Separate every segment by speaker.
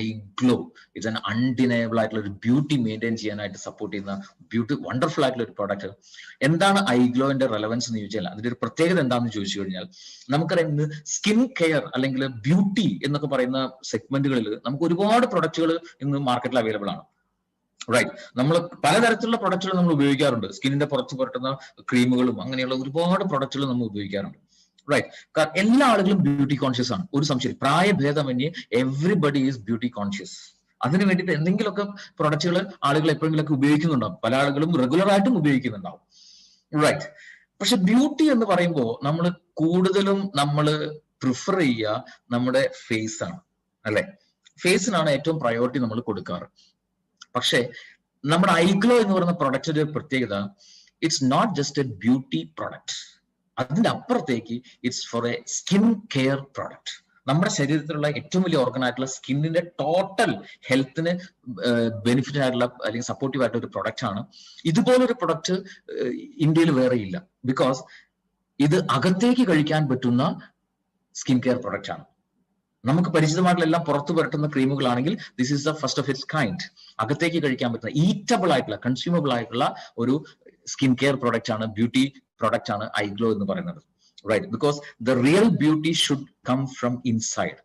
Speaker 1: I glow it's an undeniable ആയിട്ടുള്ള ഒരു beauty maintain ചെയ്യാനായിട്ട് സപ്പോർട്ട് ചെയ്യുന്ന ബ്യൂട്ടി വണ്ടർഫുൾ ആയിട്ടുള്ള ഒരു പ്രോഡക്റ്റ് എന്താണ് ഐ ഗ്ലോന്റെ റെലവൻസ് എന്ന് ചോദിച്ചാൽ അതിന്റെ ഒരു പ്രത്യേകത എന്താണെന്ന് ചോദിച്ചു കഴിഞ്ഞാൽ നമുക്കറിയാം ഇന്ന് സ്കിൻ കെയർ അല്ലെങ്കിൽ ബ്യൂട്ടി എന്നൊക്കെ പറയുന്ന സെഗ്മെന്റുകളിൽ നമുക്ക് ഒരുപാട് പ്രൊഡക്റ്റുകൾ ഇന്ന് മാർക്കറ്റിൽ അവൈലബിൾ ആണ്. റൈറ്റ് നമ്മൾ പലതരത്തിലുള്ള പ്രൊഡക്റ്റുകൾ നമ്മൾ ഉപയോഗിക്കാറുണ്ട്. സ്കിന്നിന്റെ പുറത്ത് പുരട്ടുന്ന ക്രീമുകളും അങ്ങനെയുള്ള ഒരുപാട് പ്രൊഡക്റ്റുകൾ നമ്മൾ ഉപയോഗിക്കാറുണ്ട്. റൈറ്റ് എല്ലാ ആളുകളും ബ്യൂട്ടി കോൺഷ്യസ് ആണ്. ഒരു സംശയം പ്രായഭേദമന്യേ എവറിബഡി ഈസ് ബ്യൂട്ടി കോൺഷ്യസ് അതിന് വേണ്ടിയിട്ട് എന്തെങ്കിലുമൊക്കെ പ്രൊഡക്റ്റുകൾ ആളുകൾ എപ്പോഴെങ്കിലൊക്കെ ഉപയോഗിക്കുന്നുണ്ടാവും. പല ആളുകളും റെഗുലർ ആയിട്ടും ഉപയോഗിക്കുന്നുണ്ടാവും. റൈറ്റ് പക്ഷെ ബ്യൂട്ടി എന്ന് പറയുമ്പോൾ നമ്മൾ കൂടുതലും നമ്മൾ പ്രിഫർ ചെയ്യുക നമ്മുടെ ഫേസ് ആണ്. അല്ലെ? ഫേസിനാണ് ഏറ്റവും പ്രയോറിറ്റി നമ്മൾ കൊടുക്കാറ്. പക്ഷേ നമ്മുടെ ഐഗ്ലോ എന്ന് പറയുന്ന പ്രൊഡക്റ്റിന്റെ പ്രത്യേകത it's not just a beauty product അതിന്റെ അപ്പുറത്തേക്ക് it's for a skin care product നമ്മുടെ ശരീരത്തിലുള്ള ഏറ്റവും വലിയ ഓർഗൻ ആയിട്ടുള്ള സ്കിന്നിന്റെ ടോട്ടൽ ഹെൽത്തിന് ബെനിഫിറ്റ് ആയിട്ടുള്ള അല്ലെങ്കിൽ സപ്പോർട്ടീവ് ആയിട്ടുള്ള ഒരു പ്രൊഡക്റ്റ് ആണ്. ഇതുപോലൊരു പ്രൊഡക്റ്റ് ഇന്ത്യയിൽ വേറെ ഇല്ല. ബിക്കോസ് ഇത് അകത്തേക്ക് കഴിക്കാൻ പറ്റുന്ന സ്കിൻ കെയർ പ്രൊഡക്റ്റ് ആണ്. നമുക്ക് പരിചിതമായിട്ടുള്ള എല്ലാം പുറത്തു പുരട്ടുന്ന ക്രീമുകളാണെങ്കിൽ this is the first of its kind അകത്തേക്ക് കഴിക്കാൻ പറ്റുന്ന ഈറ്റബിൾ ആയിട്ടുള്ള കൺസ്യൂമബിൾ ആയിട്ടുള്ള ഒരു സ്കിൻ കെയർ പ്രൊഡക്റ്റ് ആണ്. ബ്യൂട്ടി പ്രൊഡക്റ്റ് ആണ് ഐഗ്ലോ എന്ന് പറയുന്നത്. Right because the real beauty should come from inside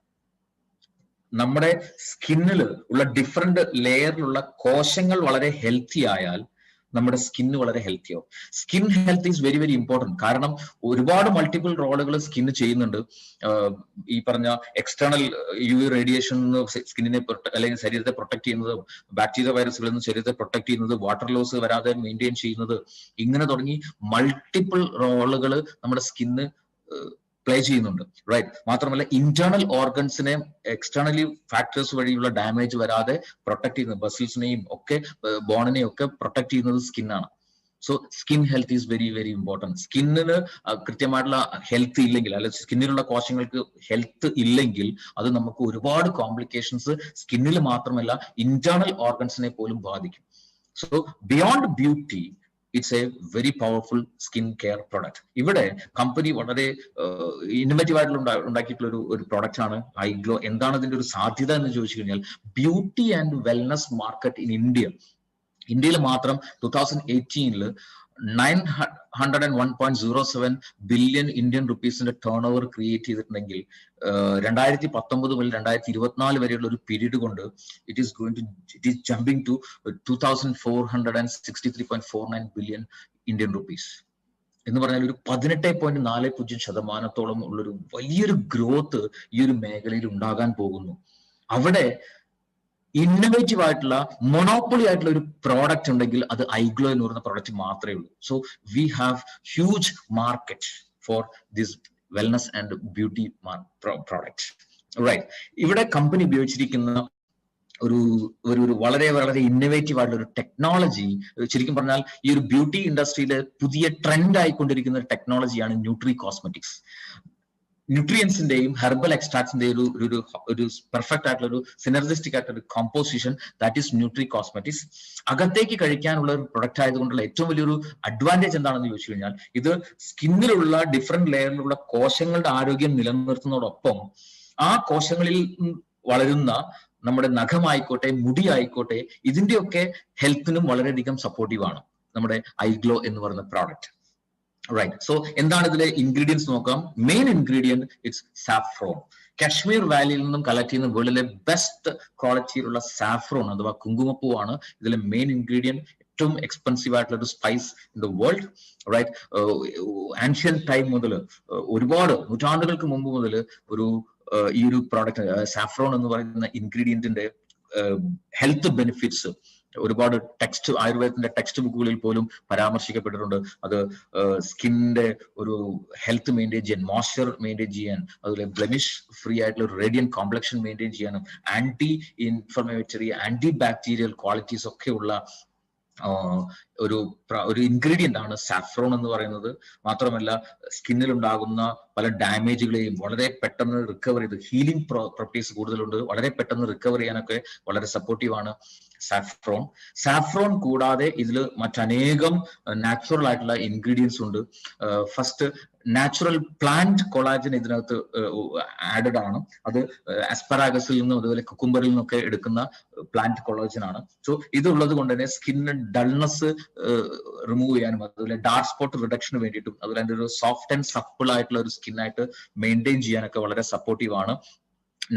Speaker 1: നമ്മുടെ സ്കിന്നിൽ ഉള്ള ഡിഫറെന്റ് ലെയറിലുള്ള കോശങ്ങൾ വളരെ ഹെൽത്തി ആയാൽ നമ്മുടെ സ്കിന്ന് വളരെ ഹെൽത്തി ആവും. Skin health is very very important. കാരണം ഒരുപാട് മൾട്ടിപ്പിൾ റോളുകൾ സ്കിന്ന് ചെയ്യുന്നുണ്ട്. ഈ പറഞ്ഞ എക്സ്റ്റേണൽ യു റേഡിയേഷൻ സ്കിന്നിനെ അല്ലെങ്കിൽ ശരീരത്തെ പ്രൊട്ടക്ട് ചെയ്യുന്നത് ബാക്ടീരിയ വൈറസുകളിൽ നിന്ന് ശരീരത്തെ പ്രൊട്ടക്ട് ചെയ്യുന്നത് വാട്ടർ ലോസ് വരാതെ മെയിന്റെയിൻ ചെയ്യുന്നത് ഇങ്ങനെ തുടങ്ങി മൾട്ടിപ്പിൾ റോളുകൾ നമ്മുടെ സ്കിന്ന് പ്ലേ ചെയ്യുന്നുണ്ട് റൈറ്റ് മാത്രമല്ല ഇന്റേണൽ ഓർഗൻസിനെ എക്സ്റ്റേണലി ഫാക്ടേഴ്സ് വഴിയുള്ള ഡാമേജ് വരാതെ പ്രൊട്ടക്ട് ചെയ്യുന്നത് ബസിൽസിനെയും ഒക്കെ ബോണിനെയും ഒക്കെ പ്രൊട്ടക്ട് ചെയ്യുന്നത് സ്കിന്നാണ് so skin health is very very important സ്കിന്നിന് കൃത്യമായിട്ടുള്ള ഹെൽത്ത് ഇല്ലെങ്കിൽ അല്ലെ സ്കിന്നിലുള്ള കോശങ്ങൾക്ക് ഹെൽത്ത് ഇല്ലെങ്കിൽ അത് നമുക്ക് ഒരുപാട് കോംപ്ലിക്കേഷൻസ് സ്കിന്നിൽ മാത്രമല്ല ഇന്റേണൽ ഓർഗൻസിനെ പോലും ബാധിക്കും. So beyond beauty it's a very powerful skin care product ഇവിടെ കമ്പനി വളരെ ഇന്നോവേറ്റീവ് ആയിട്ടുള്ള ഉണ്ടാക്കിയിട്ടുള്ള ഒരു ഒരു പ്രൊഡക്റ്റ് ആണ് ഐഗ്ലോ എന്താണ് ഇതിന്റെ ഒരു സാധ്യത എന്ന് ചോദിച്ചു കഴിഞ്ഞാൽ beauty and wellness market in India ഇന്ത്യയിൽ മാത്രം two thousand എയ്റ്റീനിൽ nine hundred and one point zero seven billion Indian റുപ്പീസിന്റെ turnover create ചെയ്തിട്ടുണ്ടെങ്കിൽ രണ്ടായിരത്തി പത്തൊമ്പത് മുതൽ രണ്ടായിരത്തി ഇരുപത്തിനാല് വരെയുള്ള ഒരു പീരീഡ് കൊണ്ട് it is going to it is jumping to two thousand four hundred and sixty three point four nine billion Indian rupees എന്ന് പറഞ്ഞാൽ ഒരു പതിനെട്ട് പോയിന്റ് നാല് പൂജ്യം ശതമാനത്തോളം ഉള്ളൊരു വലിയൊരു ഗ്രോത്ത് ഈ ഒരു മേഖലയിൽ ഉണ്ടാകാൻ പോകുന്നു. അവിടെ ഇന്നോവേറ്റീവ് ആയിട്ടുള്ള മൊണോപ്പൊളി ആയിട്ടുള്ള ഒരു പ്രോഡക്റ്റ് ഉണ്ടെങ്കിൽ അത് ഐഗ്ലോ എന്ന് പറയുന്ന പ്രോഡക്റ്റ് മാത്രമേ ഉള്ളൂ. So we have huge market for this wellness and beauty product right ഇവിടെ കമ്പനി ഉപയോഗിച്ചിരിക്കുന്ന ഒരു ഒരു വളരെ വളരെ ഇന്നോവേറ്റീവ് ആയിട്ടുള്ള ഒരു ടെക്നോളജി ശരിക്കും പറഞ്ഞാൽ ഈ ഒരു ബ്യൂട്ടി ഇൻഡസ്ട്രിയിലെ പുതിയ ട്രെൻഡ് ആയിക്കൊണ്ടിരിക്കുന്ന ടെക്നോളജിയാണ് ന്യൂട്രി കോസ്മെറ്റിക്സ് ന്യൂട്രിയൻസിന്റെയും ഹെർബൽ എക്സ്ട്രാക്ട്സിന്റെയും ഒരു ഒരു ഒരു പെർഫെക്റ്റ് ആയിട്ടുള്ള ഒരു സിനർജിസ്റ്റിക് ആയിട്ടുള്ള ഒരു composition that is nutricosmetics അകത്തേക്ക് കഴിക്കാനുള്ള ഒരു പ്രൊഡക്റ്റ് ആയതുകൊണ്ടുള്ള ഏറ്റവും വലിയൊരു അഡ്വാന്റേജ് എന്താണെന്ന് ചോദിച്ചു കഴിഞ്ഞാൽ ഇത് സ്കിന്നിലുള്ള ഡിഫറെന്റ് ലെയറിലുള്ള കോശങ്ങളുടെ ആരോഗ്യം നിലനിർത്തുന്നതോടൊപ്പം ആ കോശങ്ങളിൽ വളരുന്ന നമ്മുടെ നഖമായിക്കോട്ടെ മുടി ആയിക്കോട്ടെ ഇതിന്റെയൊക്കെ ഹെൽത്തിനും വളരെയധികം സപ്പോർട്ടീവ് ആണ് നമ്മുടെ ഐഗ്ലോ എന്ന് പറയുന്ന പ്രോഡക്റ്റ് റൈറ്റ് സോ എന്താണ് ഇതിലെ ഇൻഗ്രീഡിയൻസ് നോക്കാം? Main ingredient it's saffron Kashmir വാലിയിൽ നിന്നും കളക്ട് ചെയ്യുന്ന വേൾഡിലെ ബെസ്റ്റ് ക്വാളിറ്റിയിലുള്ള സാഫ്രോൺ അഥവാ കുങ്കുമപ്പൂവാണ് ഇതിലെ മെയിൻ ഇൻഗ്രീഡിയന്റ് ഏറ്റവും എക്സ്പെൻസീവ് ആയിട്ടുള്ള ഒരു spice in the world right ancient time മുതൽ ഒരുപാട് നൂറ്റാണ്ടുകൾക്ക് മുമ്പ് മുതൽ ഒരു ഈ ഒരു പ്രോഡക്റ്റ് സാഫ്രോൺ എന്ന് പറയുന്ന ഇൻഗ്രീഡിയന്റിന്റെ ഹെൽത്ത് ബെനിഫിറ്റ്സ് ഒരുപാട് ടെക്സ്റ്റ് ആയുർവേദത്തിന്റെ ടെക്സ്റ്റ് ബുക്കുകളിൽ പോലും പരാമർശിക്കപ്പെട്ടിട്ടുണ്ട്. അത് സ്കിന്നിന്റെ ഒരു ഹെൽത്ത് മെയിന്റെയിൻ ചെയ്യാൻ മോയ്സ്ചർ മെയിന്റെയിൻ ചെയ്യാൻ അതുപോലെ ബ്ലെമിഷ് ഫ്രീ ആയിട്ടുള്ള ഒരു റേഡിയൻ കോംപ്ലക്ഷൻ മെയിന്റെയിൻ ചെയ്യാനും anti inflammatory anti bacterial qualities ഒക്കെ ഉള്ള ഒരു ഒരു ഇൻഗ്രീഡിയന്റ് ആണ് സാഫ്രോൺ എന്ന് പറയുന്നത്. മാത്രമല്ല സ്കിന്നിൽ ഉണ്ടാകുന്ന പല ഡാമേജുകളെയും വളരെ പെട്ടെന്ന് റിക്കവർ ചെയ്ത് ഹീലിംഗ് പ്രോപ്പർട്ടീസ് കൂടുതലുണ്ട്. വളരെ പെട്ടെന്ന് റിക്കവർ ചെയ്യാനൊക്കെ വളരെ സപ്പോർട്ടീവ് ആണ്. സാഫ്രോൺ സാഫ്രോൺ കൂടാതെ ഇതിൽ മറ്റനേകം നാച്ചുറൽ ആയിട്ടുള്ള ഇൻഗ്രീഡിയൻസ് ഉണ്ട്. ഫസ്റ്റ് നാച്ചുറൽ പ്ലാന്റ് കൊളാജൻ ഇതിനകത്ത് ആഡഡ് ആണ്. അത് അസ്പറാഗസിൽ നിന്നും അതുപോലെ കുക്കുംബറിൽ നിന്നൊക്കെ എടുക്കുന്ന പ്ലാന്റ് കൊളാജൻ ആണ്. സോ ഇതുള്ളത് കൊണ്ട് തന്നെ സ്കിന്നിന് ഡൾനെസ് റിമൂവ് ചെയ്യാനും അതുപോലെ ഡാർക്ക് സ്പോട്ട് റിഡക്ഷന് വേണ്ടിയിട്ടും അതുപോലെ അതിന്റെ ഒരു സോഫ്റ്റ് ആൻഡ് സപ്പിൾ ആയിട്ടുള്ള ഒരു സ്കിന്നായിട്ട് മെയിന്റെയിൻ ചെയ്യാനൊക്കെ വളരെ സപ്പോർട്ടീവ് ആണ്.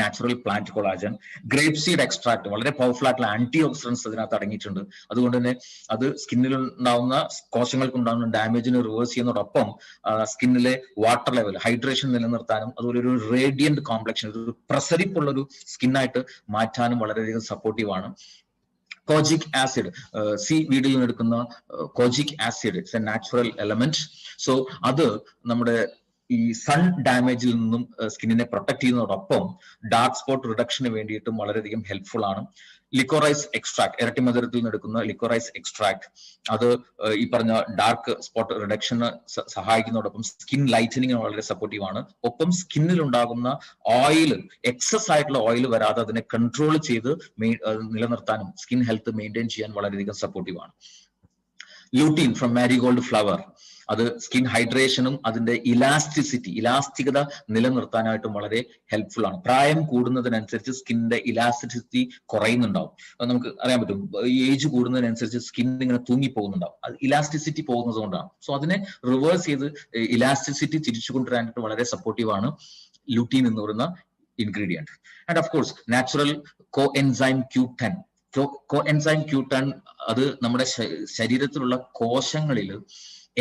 Speaker 1: Natural plant collagen grape seed extract വളരെ പവർഫുൾ ആയിട്ടുള്ള ആന്റി ഓക്സിഡൻസ് അതിനകത്ത് അടങ്ങിയിട്ടുണ്ട്. അതുകൊണ്ട് തന്നെ അത് സ്കിന്നിൽ ഉണ്ടാവുന്ന കോശങ്ങൾക്ക് ഉണ്ടാകുന്ന ഡാമേജിന് റിവേഴ്സ് ചെയ്യുന്നതോടൊപ്പം സ്കിന്നിലെ വാട്ടർ ലെവൽ ഹൈഡ്രേഷൻ നിലനിർത്താനും അതുപോലെ ഒരു റേഡിയന്റ് കോംപ്ലക്ഷൻ ഒരു പ്രസരിപ്പുള്ള ഒരു സ്കിന്നായിട്ട് മാറ്റാനും വളരെയധികം സപ്പോർട്ടീവ് ആണ്. കോജിക് ആസിഡ് സി നിന്ന് എടുക്കുന്ന kojic acid it's a natural element so അത് നമ്മുടെ ഈ സൺ ഡാമേജിൽ നിന്നും സ്കിന്നിനെ പ്രൊട്ടക്ട് ചെയ്യുന്നതോടൊപ്പം ഡാർക്ക് സ്പോട്ട് റിഡക്ഷന് വേണ്ടിയിട്ടും വളരെയധികം ഹെൽപ്ഫുൾ ആണ്. ലിക്കോറൈസ് എക്സ്ട്രാക്ട് ഇരട്ടി മധുരത്തിൽ നിന്ന് എടുക്കുന്ന ലിക്കോറൈസ് എക്സ്ട്രാക്ട് അത് ഈ പറഞ്ഞ ഡാർക്ക് സ്പോട്ട് റിഡക്ഷന് സഹായിക്കുന്നതോടൊപ്പം സ്കിൻ ലൈറ്റനിങ്ങിന് വളരെ സപ്പോർട്ടീവ് ആണ്. ഒപ്പം സ്കിന്നിൽ ഉണ്ടാകുന്ന ഓയിൽ എക്സസ് ആയിട്ടുള്ള ഓയിൽ വരാതെ അതിനെ കൺട്രോൾ ചെയ്ത് നിലനിർത്താനും സ്കിൻ ഹെൽത്ത് മെയിന്റെയിൻ ചെയ്യാൻ വളരെയധികം സപ്പോർട്ടീവ് ആണ്. ലൂട്ടീൻ ഫ്രം മാരിഗോൾഡ് ഫ്ലവർ അത് സ്കിൻ ഹൈഡ്രേഷനും അതിന്റെ ഇലാസ്റ്റിസിറ്റി ഇലാസ്റ്റികത നിലനിർത്താനായിട്ടും വളരെ ഹെൽപ്ഫുൾ ആണ്. പ്രായം കൂടുന്നതിനനുസരിച്ച് സ്കിന്നിന്റെ ഇലാസ്റ്റിസിറ്റി കുറയുന്നുണ്ടാവും. അത് നമുക്ക് അറിയാൻ പറ്റും. ഏജ് കൂടുന്നതിനനുസരിച്ച് സ്കിൻ ഇങ്ങനെ തൂങ്ങി പോകുന്നുണ്ടാവും അത് ഇലാസ്റ്റിസിറ്റി പോകുന്നത് കൊണ്ടാണ്. സോ അതിനെ റിവേഴ്സ് ചെയ്ത് ഇലാസ്റ്റിസിറ്റി തിരിച്ചു കൊണ്ടുവരാനായിട്ട് വളരെ സപ്പോർട്ടീവ് ആണ് ലൂട്ടീൻ എന്ന് പറയുന്ന ingredient and of course natural coenzyme Q ten coenzyme Q ten അത് നമ്മുടെ ശരീരത്തിലുള്ള കോശങ്ങളിൽ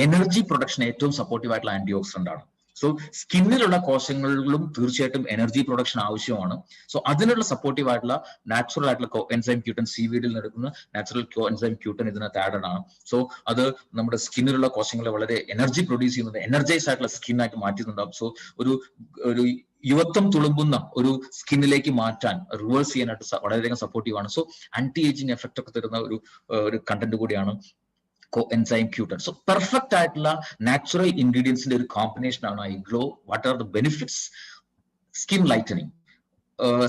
Speaker 1: എനർജി പ്രൊഡക്ഷൻ ഏറ്റവും സപ്പോർട്ടീവ് ആയിട്ടുള്ള ആന്റി ഓക്സിഡന്റ് ആണ്. സോ സ്കിന്നിലുള്ള കോശങ്ങളിലും തീർച്ചയായിട്ടും എനർജി പ്രൊഡക്ഷൻ ആവശ്യമാണ്. സോ അതിനുള്ള സപ്പോർട്ടീവ് ആയിട്ടുള്ള നാച്ചുറൽ ആയിട്ടുള്ള കോ എൻസൈം ക്യൂട്ടൻ സി വീഡിൽ നടക്കുന്ന നാച്ചുറൽ കോ എൻസൈം ക്യൂട്ടൻ ഇതിനകത്ത് ആഡഡ് ആണ്. സോ അത് നമ്മുടെ സ്കിന്നിലുള്ള കോശങ്ങളെ വളരെ എനർജി പ്രൊഡ്യൂസ് ചെയ്യുന്നുണ്ട് എനർജൈസ് ആയിട്ടുള്ള സ്കിന്നായിട്ട് മാറ്റുന്നുണ്ടാവും. സോ ഒരു ഒരു യുവത്വം തുളുമ്പുന്ന ഒരു സ്കിന്നിലേക്ക് മാറ്റാൻ റിവേഴ്സ് ചെയ്യാനായിട്ട് വളരെയധികം സപ്പോർട്ടീവ് ആണ്. സോ ആന്റി ഏജിങ് എഫക്ട് ഒക്കെ തരുന്ന ഒരു ഒരു കണ്ടന്റ് കൂടിയാണ് coenzyme Q ten so perfect ആയിട്ടുള്ള നാച്ചുറൽ ഇൻഗ്രീഡിയൻസിന്റെ ഒരു കോമ്പിനേഷൻ ആണ് I glow what are the benefits skin lightening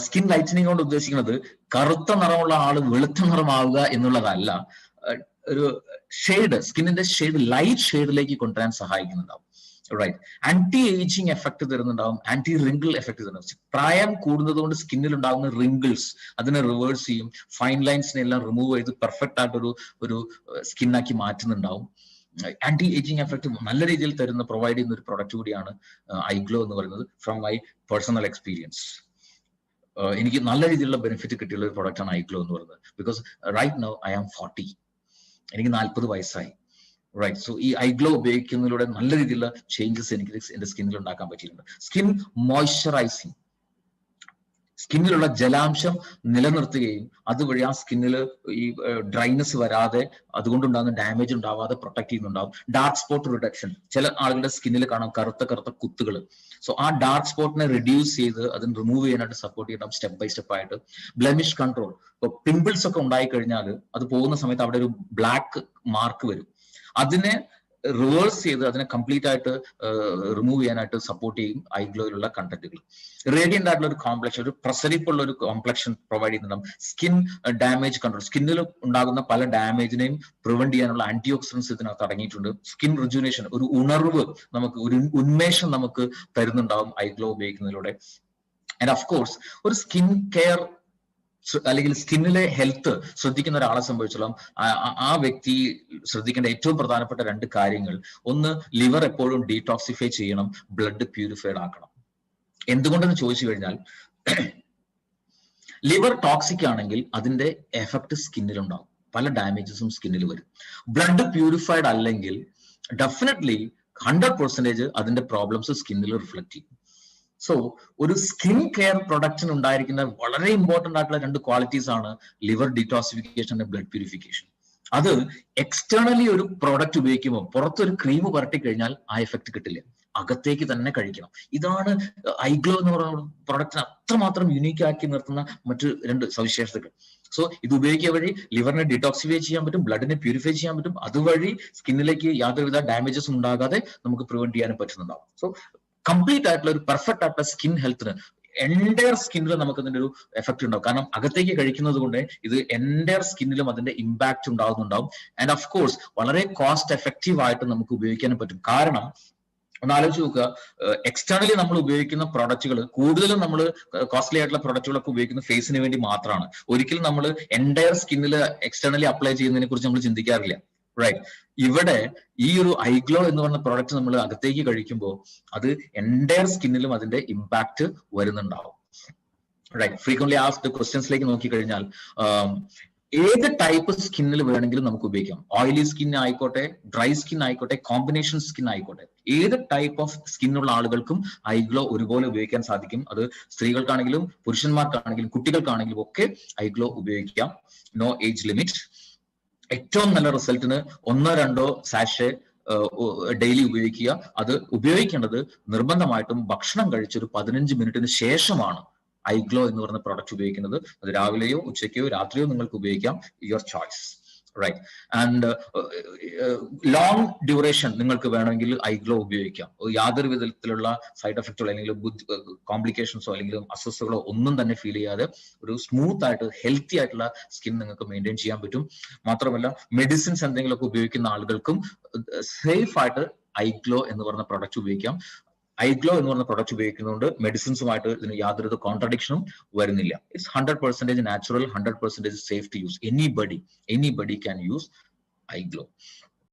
Speaker 1: skin lightening കൊണ്ട് ഉദ്ദേശിക്കുന്നത് കറുത്ത നിറമുള്ള ആൾ വെളുത്ത നിറമാവുക എന്നുള്ളതല്ല ഒരു ഷെയ്ഡ് സ്കിന്നിന്റെ ഷെയ്ഡ് ലൈറ്റ് ഷെയ്ഡിലേക്ക് കൊണ്ടുവരാൻ സഹായിക്കുന്നുണ്ടാവും. റൈറ്റ് ആന്റി ഏജിങ് എഫക്ട് തരുന്നുണ്ടാവും ആന്റി റിങ്കിൾ എഫക്ട് തരുന്നുണ്ടാവും പ്രായം കൂടുന്നത് കൊണ്ട് സ്കിന്നിൽ ഉണ്ടാകുന്ന റിങ്കിൾസ് അതിനെ റിവേഴ്സ് ചെയ്യും ഫൈൻ ലൈൻസിനെ എല്ലാം റിമൂവ് ചെയ്ത് പെർഫെക്റ്റ് ആയിട്ടൊരു ഒരു സ്കിന്നാക്കി മാറ്റുന്നുണ്ടാവും. ആന്റി ഏജിങ് എഫക്ട് നല്ല രീതിയിൽ തരുന്ന പ്രൊവൈഡ് ചെയ്യുന്ന ഒരു പ്രൊഡക്റ്റ് കൂടിയാണ് ഐഗ്ലോ എന്ന് പറയുന്നത് ഫ്രം മൈ പേഴ്സണൽ എക്സ്പീരിയൻസ് എനിക്ക് നല്ല രീതിയിലുള്ള ബെനിഫിറ്റ് കിട്ടിയുള്ള ഒരു പ്രൊഡക്റ്റാണ് ഐഗ്ലോ എന്ന് പറയുന്നത്. Because right now I am forty എനിക്ക് നാൽപ്പത് വയസ്സായി. റൈറ്റ് സോ ഈ ഐഗ്ലോ ഉപയോഗിക്കുന്നതിലൂടെ നല്ല രീതിയിലുള്ള ചേഞ്ചസ് എനിക്ക് എന്റെ സ്കിന്നിൽ ഉണ്ടാക്കാൻ പറ്റിയിട്ടുണ്ട്. സ്കിൻ മോയ്സ്ചറൈസിങ് സ്കിന്നിലുള്ള ജലാംശം നിലനിർത്തുകയും അതുവഴി ആ സ്കിന്നിൽ ഈ ഡ്രൈനെസ് വരാതെ അതുകൊണ്ടുണ്ടാകുന്ന ഡാമേജ് ഉണ്ടാവാതെ പ്രൊട്ടക്ട് ചെയ്യുന്നുണ്ടാവും. ഡാർക്ക് സ്പോട്ട് റിഡക്ഷൻ ചില ആളുകളുടെ സ്കിന്നിൽ കാണാം കറുത്ത കറുത്ത കുത്തുകൾ സോ ആ ഡാർക്ക് സ്പോട്ടിനെ റിഡ്യൂസ് ചെയ്ത് അതിന് റിമൂവ് ചെയ്യാനായിട്ട് സപ്പോർട്ട് ചെയ്യണം സ്റ്റെപ്പ് ബൈ സ്റ്റെപ്പ് ആയിട്ട്. ബ്ലെമിഷ് കൺട്രോൾ ഇപ്പൊ പിമ്പിൾസ് ഒക്കെ ഉണ്ടായി കഴിഞ്ഞാൽ അത് പോകുന്ന സമയത്ത് അവിടെ ഒരു ബ്ലാക്ക് മാർക്ക് വരും. അതിനെ റിവേഴ്സ് ചെയ്ത് അതിനെ കംപ്ലീറ്റ് ആയിട്ട് റിമൂവ് ചെയ്യാനായിട്ട് സപ്പോർട്ട് ചെയ്യും ഐഗ്ലോയിലുള്ള കണ്ടന്റുകൾ റേഡിയന്റ് ആയിട്ടുള്ള ഒരു കോംപ്ലക്ഷൻ ഒരു പ്രസരിപ്പുള്ള ഒരു കോംപ്ലക്ഷൻ പ്രൊവൈഡ് ചെയ്യുന്നുണ്ടാവും സ്കിൻ ഡാമേജ് കൺട്രോൾ സ്കിന്നിൽ ഉണ്ടാകുന്ന പല ഡാമേജിനെയും പ്രിവെന്റ് ചെയ്യാനുള്ള ആന്റി ഓക്സിഡൻസ് ഇതിനകത്ത് അടങ്ങിയിട്ടുണ്ട്. സ്കിൻ റിജുനേഷൻ ഒരു ഉണർവ് നമുക്ക് ഒരു ഉന്മേഷം നമുക്ക് തരുന്നുണ്ടാവും ഐഗ്ലോ ഉപയോഗിക്കുന്നതിലൂടെ. ആൻഡ് ഓഫ് കോഴ്സ് ഒരു സ്കിൻ കെയർ അല്ലെങ്കിൽ സ്കിന്നിലെ ഹെൽത്ത് ശ്രദ്ധിക്കുന്ന ഒരാളെ സംബന്ധിച്ചോളം ആ വ്യക്തി ശ്രദ്ധിക്കേണ്ട ഏറ്റവും പ്രധാനപ്പെട്ട രണ്ട് കാര്യങ്ങൾ. ഒന്ന് ലിവർ എപ്പോഴും ഡീടോക്സിഫൈ ചെയ്യണം ബ്ലഡ് പ്യൂരിഫൈഡ് ആക്കണം. എന്തുകൊണ്ടെന്ന് ചോദിച്ചു കഴിഞ്ഞാൽ ലിവർ ടോക്സിക് ആണെങ്കിൽ അതിന്റെ എഫക്ട് സ്കിന്നിൽ ഉണ്ടാവും പല ഡാമേജസും സ്കിന്നിൽ വരും. ബ്ലഡ് പ്യൂരിഫൈഡ് അല്ലെങ്കിൽ ഡെഫിനറ്റ്ലി ഹൺഡ്രഡ് പെർസെന്റേജ് അതിന്റെ പ്രോബ്ലംസ് സ്കിന്നിൽ റിഫ്ലക്ട് ചെയ്യും. സോ ഒരു സ്കിൻ കെയർ പ്രൊഡക്റ്റിന് ഉണ്ടായിരിക്കുന്ന വളരെ ഇമ്പോർട്ടന്റ് ആയിട്ടുള്ള രണ്ട് ക്വാളിറ്റീസ് ആണ് liver detoxification and blood purification അത് എക്സ്റ്റേണലി ഒരു പ്രോഡക്റ്റ് ഉപയോഗിക്കുമ്പോൾ പുറത്തൊരു ക്രീം പുരട്ടി കഴിഞ്ഞാൽ ആ എഫക്ട് കിട്ടില്ല. അകത്തേക്ക് തന്നെ കഴിക്കണം. ഇതാണ് ഐഗ്ലോ എന്ന് പറയുന്ന പ്രൊഡക്റ്റിനെ അത്രമാത്രം യുണീക്ക് ആക്കി നിർത്തുന്ന മറ്റു രണ്ട് സവിശേഷതകൾ. സോ ഇത് ഉപയോഗിക്കുക വഴി ലിവറിനെ ഡിറ്റോക്സിഫൈ ചെയ്യാൻ പറ്റും ബ്ലഡിനെ പ്യൂരിഫൈ ചെയ്യാൻ പറ്റും. അതുവഴി സ്കിന്നിലേക്ക് യാതൊരുവിധ ഡാമേജസ് ഉണ്ടാകാതെ നമുക്ക് പ്രിവെന്റ് ചെയ്യാനും പറ്റുന്നുണ്ടാവും. സോ കംപ്ലീറ്റ് ആയിട്ടുള്ള ഒരു പെർഫെക്റ്റ് ആയിട്ടുള്ള സ്കിൻ ഹെൽത്തിന് എൻഡയർ സ്കിന്നിൽ നമുക്ക് ഇതിന്റെ ഒരു എഫക്ട് ഉണ്ടാവും. കാരണം അകത്തേക്ക് കഴിക്കുന്നത് കൊണ്ട് ഇത് എൻഡയർ സ്കിന്നിലും അതിന്റെ ഇമ്പാക്ട് ഉണ്ടാകുന്നുണ്ടാവും ആൻഡ് ഓഫ് കോഴ്സ് വളരെ കോസ്റ്റ് എഫക്റ്റീവ് ആയിട്ട് നമുക്ക് ഉപയോഗിക്കാനും പറ്റും. കാരണം ഒന്ന് ആലോചിച്ച് നോക്കുക എക്സ്റ്റേണലി നമ്മൾ ഉപയോഗിക്കുന്ന പ്രൊഡക്റ്റുകൾ കൂടുതലും നമ്മൾ കോസ്റ്റ്ലി ആയിട്ടുള്ള പ്രൊഡക്റ്റുകളൊക്കെ ഉപയോഗിക്കുന്ന ഫേസിന് വേണ്ടി മാത്രമാണ്. ഒരിക്കലും നമ്മൾ എന്റയർ സ്കിന്നിൽ എക്സ്റ്റേണലി അപ്ലൈ ചെയ്യുന്നതിനെ കുറിച്ച് നമ്മൾ ചിന്തിക്കാറില്ല. റൈറ്റ് ഇവിടെ ഈ ഒരു ഐഗ്ലോ എന്ന് പറഞ്ഞ പ്രോഡക്റ്റ് നമ്മൾ അകത്തേക്ക് കഴിക്കുമ്പോൾ അത് എന്റെ സ്കിന്നിലും അതിന്റെ ഇമ്പാക്ട് വരുന്നുണ്ടാവും. റൈറ്റ് ഫ്രീക്വൻലി ആസ്ഡ് ക്വസ്റ്റ്യൻസിലേക്ക് നോക്കിക്കഴിഞ്ഞാൽ ഏത് ടൈപ്പ് സ്കിന്നിൽ വേണമെങ്കിലും നമുക്ക് ഉപയോഗിക്കാം. ഓയിലി സ്കിൻ ആയിക്കോട്ടെ ഡ്രൈ സ്കിൻ ആയിക്കോട്ടെ കോമ്പിനേഷൻ സ്കിൻ ആയിക്കോട്ടെ. ഏത് ടൈപ്പ് ഓഫ് സ്കിന്നുള്ള ആളുകൾക്കും ഐഗ്ലോ ഒരുപോലെ ഉപയോഗിക്കാൻ സാധിക്കും. അത് സ്ത്രീകൾക്കാണെങ്കിലും പുരുഷന്മാർക്കാണെങ്കിലും കുട്ടികൾക്കാണെങ്കിലും ഒക്കെ ഐഗ്ലോ ഉപയോഗിക്കാം. നോ ഏജ് ലിമിറ്റ് ഏറ്റവും നല്ല റിസൾട്ടിന് ഒന്നോ രണ്ടോ സാഷെ ഡെയിലി ഉപയോഗിക്കുക. അത് ഉപയോഗിക്കേണ്ടത് നിർബന്ധമായിട്ടും ഭക്ഷണം കഴിച്ചൊരു പതിനഞ്ച് മിനിറ്റിന് ശേഷമാണ് ഐഗ്ലോ എന്ന് പറയുന്ന പ്രോഡക്റ്റ് ഉപയോഗിക്കുന്നത്. അത് രാവിലെയോ ഉച്ചയ്ക്കോ രാത്രിയോ നിങ്ങൾക്ക് ഉപയോഗിക്കാം. Your choice right and long duration നിങ്ങൾക്ക് വേണമെങ്കിൽ ഐഗ്ലോ ഉപയോഗിക്കാം. യാതൊരു വിധത്തിലുള്ള സൈഡ് എഫക്റ്റുകളോ അല്ലെങ്കിൽ കോംപ്ലിക്കേഷൻസോ അല്ലെങ്കിൽ അസ്വസ്ഥകളോ ഒന്നും തന്നെ ഫീൽ ചെയ്യാതെ ഒരു സ്മൂത്ത് ആയിട്ട് ഹെൽത്തി ആയിട്ടുള്ള സ്കിൻ നിങ്ങൾക്ക് മെയിന്റെയിൻ ചെയ്യാൻ പറ്റും. മാത്രമല്ല മെഡിസിൻസ് എന്തെങ്കിലുമൊക്കെ ഉപയോഗിക്കുന്ന ആളുകൾക്കും സേഫ് ആയിട്ട് ഐഗ്ലോ എന്ന് പറഞ്ഞ പ്രൊഡക്റ്റ് ഉപയോഗിക്കാം. ഐഗ്ലോ എന്ന് പറഞ്ഞ പ്രൊഡക്റ്റ് ഉപയോഗിക്കുന്നതുകൊണ്ട് മെഡിസിൻസുമായിട്ട് ഇതിന് യാതൊരു കോൺട്രഡിക്ഷനും വരുന്നില്ല. It's hundred percentage natural hundred percentage safe to use anybody can use iGlow.